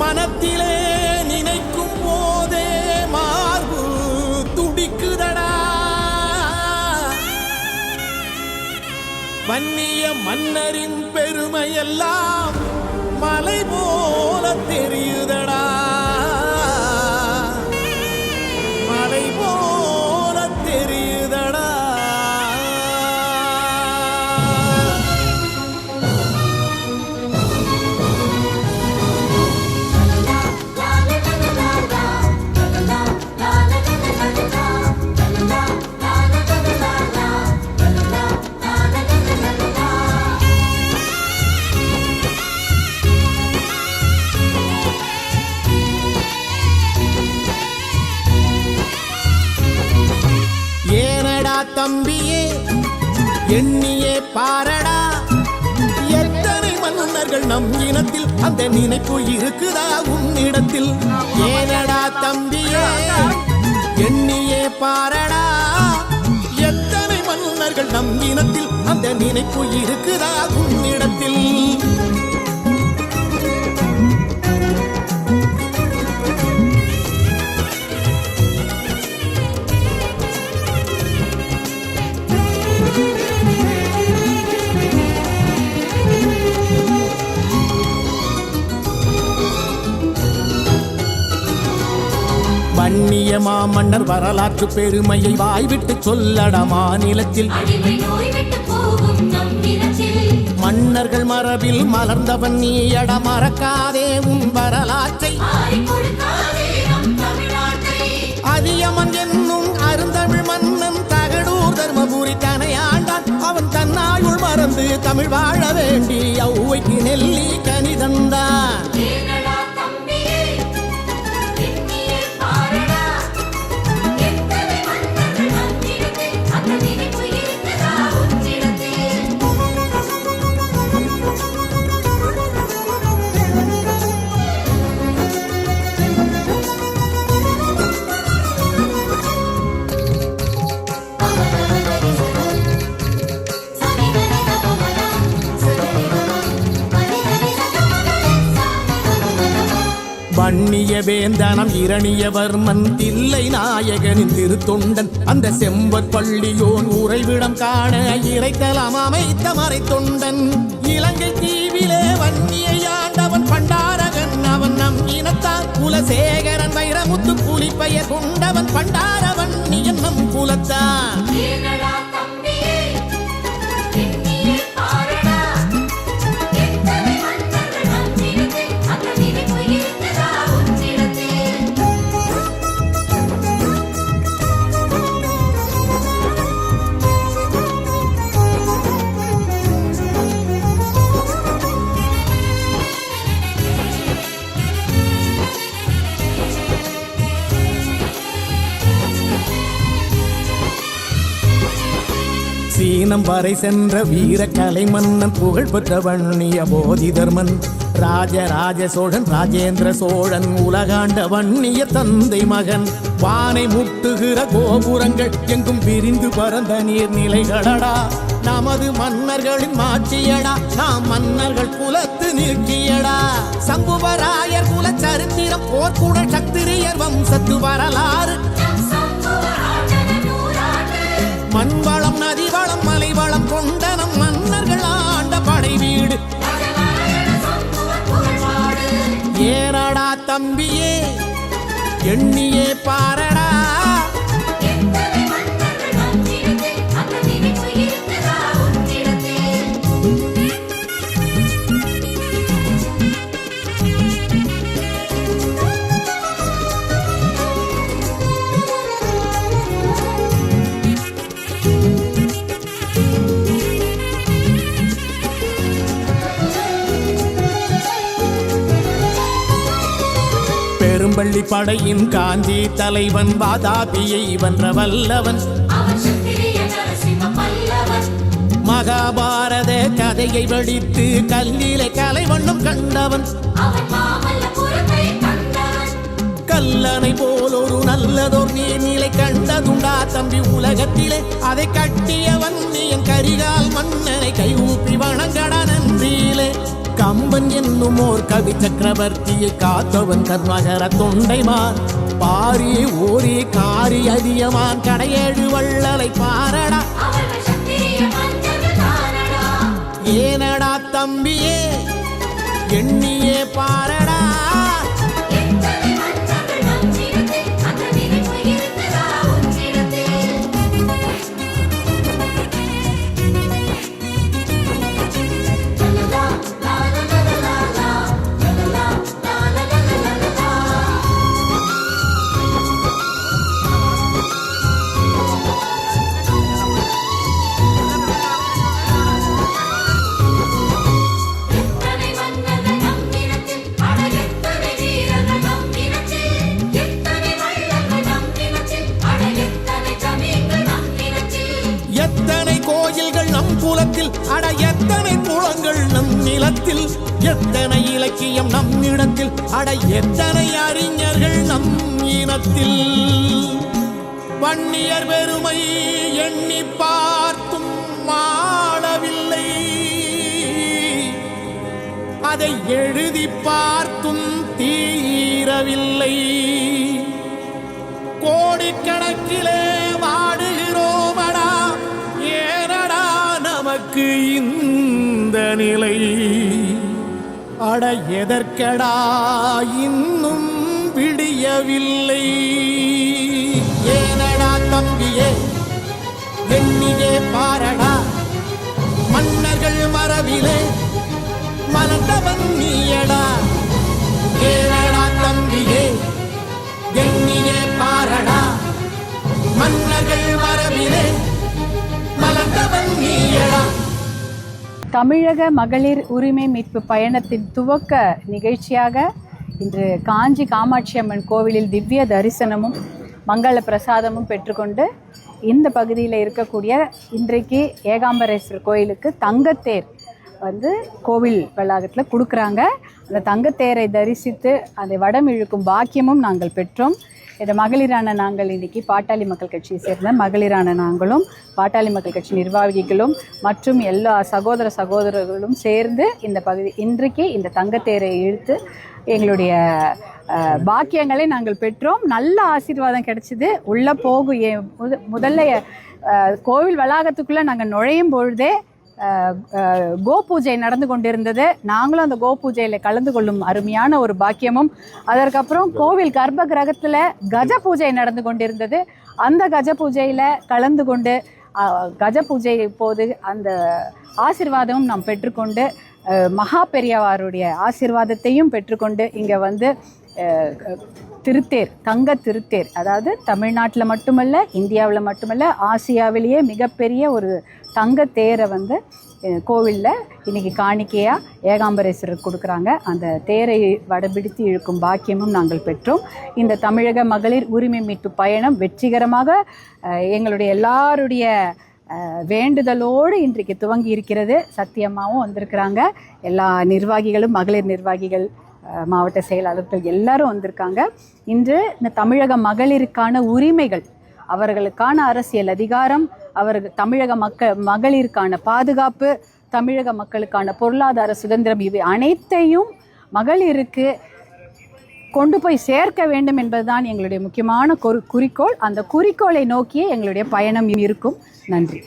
மனத்திலே நினைக்கும் போதே மார்பு துடிக்குதடா. வன்னிய மன்னரின் பெருமையெல்லாம் மலை போல தெரியும். தம்பியே எண்ணியே பாரடா. எத்தனை மன்னர்கள் நம் இனத்தில் அந்த நினைப்பு இருக்குதா உன்னிடத்தில்? ஏனடா தம்பியே எண்ணியே பாரடா. எத்தனை மன்னர்கள் நம் இனத்தில் அந்த நினைப்பு இருக்குதா உன்னிடத்தில்? வன்னிய மாமன்னர் வரலாற்று பெருமையை வாய்விட்டு சொல்லடா மாநிலத்தில். மன்னர்கள் மரபில் மலர்ந்தவன் நீயட மறக்காதே உன் வரலாற்றை. அதியமன் என்னும் தன்னாயுள் மறந்து தமிழ் வாழ வேண்டி ஔவைக்கு நெல்லி கனிதந்தான் வன்னிய வேந்தனம் இரணியவர்மன் தில்லை நாயகனின் திருத்தொண்டன். அந்த செம்பற் பள்ளியோன் உறைவிடம் காண இறைத்தலம் அமைத்த மறைத்தொண்டன். இலங்கை தீவிலே வன்னியை ஆண்டவன் பண்டாரகன். அவன் நம் இனத்தான் குலசேகரன் வைரமுத்து புலிப்பெயர் கொண்டவன் பண்டாரவன் நீ நம் குலத்தான் சீனம் வரை சென்ற வீர கலை மன்னன் புகழ் பெற்ற வன்னிய போதிதர்மன். ராஜராஜ சோழன் ராஜேந்திர சோழன் உலகாண்ட வன்னிய தந்தை மகன். வானை முட்டுகிற கோபுரங்கள் எங்கும் விரிந்து பறந்த நீர்நிலைகளடா. நமது மன்னர்களின் மாட்சியடா நாம் மன்னர்கள் குலத்து நிற்கியடா சம்புவராயர் குல சரித்திரம் போர்க்குடல் சத்திரியர் வம்சத்து வரலாறு. மண்வளம் தம்பியே எண்ணியே பாரடா. பள்ளி படையின் காஞ்சி தலைவன் வாதாபியை வென்ற வல்லவன் மகாபாரத கதையை வடித்து கல்லிலே கலைவண்ணம் கண்டவன் அவன் மாமல்லபுரத்தை கண்டவன். கல்லணை போல் ஒரு நல்லதோர் நீர்நிலை கண்டதுண்டா தம்பி உலகத்திலே. அதை கட்டியவன் என் கரிகால் மன்னனை கைகூப்பி வணங்கட நன்றியிலே. கம்பன் என்னும் ஓர் கவி சக்கரவர்த்தியை காத்தவன் கர்மகர தொண்டைமான். பாரி ஓரி காரி அதியமான். கடையேழு வள்ளலை பாரடா. ஏனடா தம்பியே எண்ணியே பாரடா. அட எத்தனை புலங்கள் நம் நிலத்தில் எத்தனை இலக்கியம் நம் இடத்தில் அட எத்தனை அறிஞர்கள் நம் இனத்தில். வன்னியர் பெருமை எண்ணி பார்த்தும் மாளவில்லை அதை எழுதி பார்த்தும் தீரவில்லை. கோடிக்கணக்கிலே நமக்கு இந்த நிலை. அட எதற்கடா இன்னும் விடியவில்லை. ஏனடா தம்பியே எண்ணியே பாரடா. மன்னர்கள் மரபிலே மலர்ந்தவன் நீயடா. ஏனடா தம்பியே எண்ணியே பாரடா. மன்னர்கள் மரபிலே மலர்ந்தவன் நீயடா. தமிழக மகளிர் உரிமை மீட்பு பயணத்தின் துவக்க நிகழ்ச்சியாக இன்று காஞ்சி காமாட்சி அம்மன் கோவிலில் திவ்ய தரிசனமும் மங்கள பிரசாதமும் பெற்றுக்கொண்டு இந்த பகுதியில் இருக்கக்கூடிய இன்றைக்கு ஏகாம்பரேஸ்வரர் கோயிலுக்கு தங்கத்தேர் வந்து கோவில் வளாகத்தில் கொடுக்குறாங்க. அந்த தங்கத்தேரை தரிசித்து அதை வடம் இழுக்கும் பாக்கியமும் நாங்கள் பெற்றோம். இந்த மகளிரான நாங்கள் இன்றைக்கி பாட்டாளி மக்கள் கட்சியை சேர்ந்த மகளிரான நாங்களும் பாட்டாளி மக்கள் கட்சி நிர்வாகிகளும் மற்றும் எல்லா சகோதர சகோதரர்களும் சேர்ந்து இந்த பகுதி இன்றைக்கு இந்த தங்கத்தேரை இழுத்து எங்களுடைய பாக்கியங்களை நாங்கள் பெற்றோம். நல்ல ஆசீர்வாதம் கிடைச்சிது. உள்ளே போகும் முதல்ல கோவில் வளாகத்துக்குள்ளே நாங்கள் நுழையும் பொழுதே கோ பூஜை நடந்து கொண்டிருந்தது. நாங்களும் அந்த கோ பூஜையில் கலந்து கொள்ளும் அருமையான ஒரு பாக்கியமும். அதற்கப்புறம் கோவில் கர்ப்ப கிரகத்தில் கஜ பூஜை நடந்து கொண்டிருந்தது. அந்த கஜ பூஜையில் கலந்து கொண்டு கஜ பூஜை போது அந்த ஆசிர்வாதமும் நாம் பெற்றுக்கொண்டு மகா பெரியவாருடைய ஆசிர்வாதத்தையும் பெற்றுக்கொண்டு இங்கே வந்து திருத்தேர் தங்க திருத்தேர். அதாவது தமிழ்நாட்டில் மட்டுமல்ல இந்தியாவில் மட்டுமல்ல ஆசியாவிலேயே மிகப்பெரிய ஒரு தங்க தேரை வந்து கோவிலில் இன்றைக்கி காணிக்கையாக ஏகாம்பரேஸ்வரர் கொடுக்குறாங்க. அந்த தேரை வடபிடித்து இழுக்கும் பாக்கியமும் நாங்கள் பெற்றோம். இந்த தமிழக மகளிர் உரிமை மீட்பு பயணம் வெற்றிகரமாக எங்களுடைய எல்லாருடைய வேண்டுதலோடு இன்றைக்கு துவங்கி இருக்கிறது. சத்தியம்மாவும் வந்திருக்கிறாங்க. எல்லா நிர்வாகிகளும் மகளிர் நிர்வாகிகள் மாவட்ட செயலாளர்கள் எல்லாரும் வந்திருக்காங்க. இன்று இந்த தமிழக மகளிருக்கான உரிமைகள் அவர்களுக்கான அரசியல் அதிகாரம் அவர்கள் தமிழக மக்க மகளிருக்கான பாதுகாப்பு தமிழக மக்களுக்கான பொருளாதார சுதந்திரம் இவை அனைத்தையும் மகளிருக்கு கொண்டு போய் சேர்க்க வேண்டும் என்பதுதான் எங்களுடைய முக்கியமான குறிக்கோள். அந்த குறிக்கோளை நோக்கியே எங்களுடைய பயணம் இருக்கும். நன்றி.